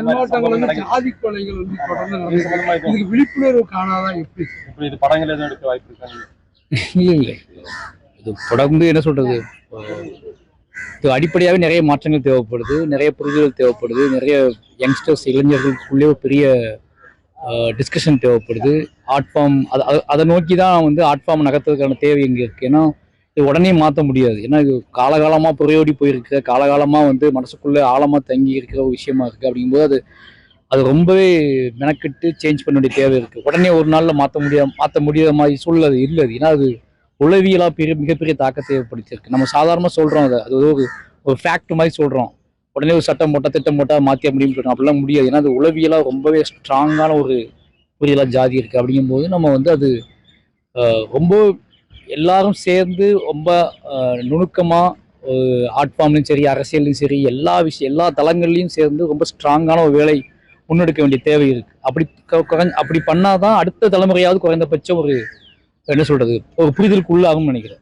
சம்பவங்கள் வந்து. ஜாதி கொலைகள் வந்து தொடர்ந்து இதுக்கு விழிப்புணர்வு காணாதான் எப்படி இப்படி இது படங்கள் எதுவும் எடுக்க வாய்ப்பு இருக்காங்க இல்லை இல்லை. இது தொடர்ந்து என்ன சொல்றது? அடிப்படையாகவே நிறைய மாற்றங்கள் தேவைப்படுது நிறைய புரிதல் தேவைப்படுது நிறைய யங்ஸ்டர்ஸ் இளைஞர்களுக்குள்ளே பெரிய டிஸ்கஷன் தேவைப்படுது. ஆர்ட் ஃபார்ம் அதை அதை- அதை நோக்கி தான் வந்து ஆர்ட் ஃபார்ம் நகர்த்துறதுக்கான தேவை இங்கே இருக்குது ஏன்னா உடனே மாற்ற முடியாது. ஏன்னா இது காலகாலமாக புறையோடி போயிருக்க. காலகாலமாக வந்து மனசுக்குள்ளே ஆழமாக தங்கி இருக்கிற ஒரு விஷயமா இருக்குது அப்படிங்கும்போது அது அது ரொம்பவே மெனக்கெட்டு சேஞ்ச் பண்ண வேண்டிய தேவை இருக்குது உடனே ஒரு நாளில் மாற்ற முடியாம மாற்ற முடியாத மாதிரி சூழல் அது இல்லை. அது. ஏன்னா அது உளவியலாக பெரிய மிகப்பெரிய தாக்கத்தை ஏற்படுத்தியிருக்கு. நம்ம சாதாரணமாக சொல்கிறோம் அதை. அது ஒரு ஒரு ஃபேக்ட் மாதிரி சொல்கிறோம் உடனே ஒரு சட்டம் போட்டால் திட்டம் போட்டால் மாற்றிய முடியும்னு சொல்கிறோம் அப்படிலாம் முடியாது. ஏன்னா அது உளவியலாக ரொம்பவே ஸ்ட்ராங்கான ஒரு புரியலாக ஜாதி இருக்குது அப்படிங்கும்போது நம்ம வந்து அது ரொம்ப எல்லாரும் சேர்ந்து ரொம்ப நுணுக்கமாக ஆர்ட் ஃபார்ம்லையும் சரி அரசியல்லையும் சரி எல்லா விஷயம் எல்லா தளங்கள்லையும் சேர்ந்து ரொம்ப ஸ்ட்ராங்கான ஒரு வேலை முன்னெடுக்க வேண்டிய தேவை இருக்குது அப்படி குறைஞ்ச அப்படி பண்ணாதான் அடுத்த தலைமுறையாவது குறைந்தபட்சம் ஒரு என்ன சொல்கிறது ஒரு புரிதலுக்கு உள்ளாகும்னு நினைக்கிறேன்.